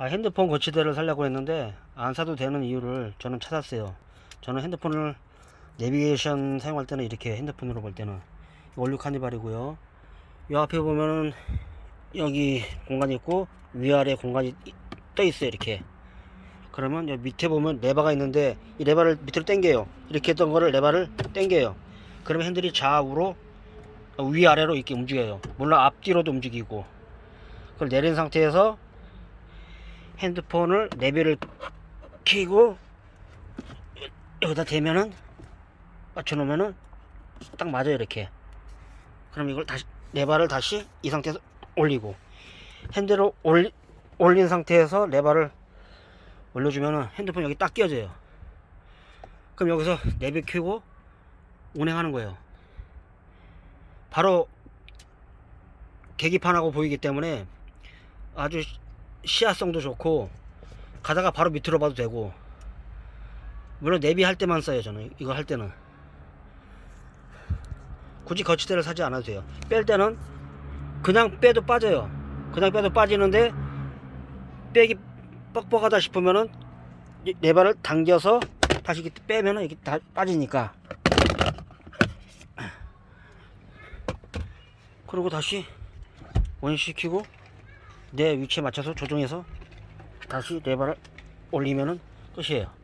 아, 핸드폰 거치대를 살려고 했는데 안 사도 되는 이유를 저는 찾았어요. 저는 핸드폰을 내비게이션 사용할 때는 이렇게 핸드폰으로 볼 때는 원류 카니발이고요. 이 앞에 보면은 여기 공간이 있고 위아래 공간이 이- 떠 있어요 이렇게. 그러면 여기 밑에 보면 레바가 있는데 이 레바를 밑으로 당겨요. 이렇게 했던 거를 레바를 당겨요. 그러면 핸들이 좌우로 위아래로 이렇게 움직여요. 물론 앞뒤로도 움직이고. 그걸 내린 상태에서 핸드폰을 레벨을 켜고 여기다 대면은 맞춰놓으면은 딱 맞아요 이렇게. 그럼 이걸 다시 레바를 다시 이 상태에서 올리고 핸들을 올리, 올린 상태에서 레바를 올려주면은 핸드폰 여기 딱 끼워져요. 그럼 여기서 레벨 켜고 운행하는 거예요. 바로 계기판하고 보이기 때문에 아주 시야성도 좋고 가다가 바로 밑으로 봐도 되고. 물론 내비 할 때만 써요 저는. 이거 할 때는. 굳이 거치대를 사지 않아도 돼요. 뺄 때는 그냥 빼도 빠져요. 그냥 빼도 빠지는데 빼기 뻑뻑하다 싶으면은 이 레바를 당겨서 다시 이렇게 빼면은 이게 다 빠지니까. 그리고 다시 원시키고 내 위치에 맞춰서 조정해서 다시 레바를 올리면은 끝이에요.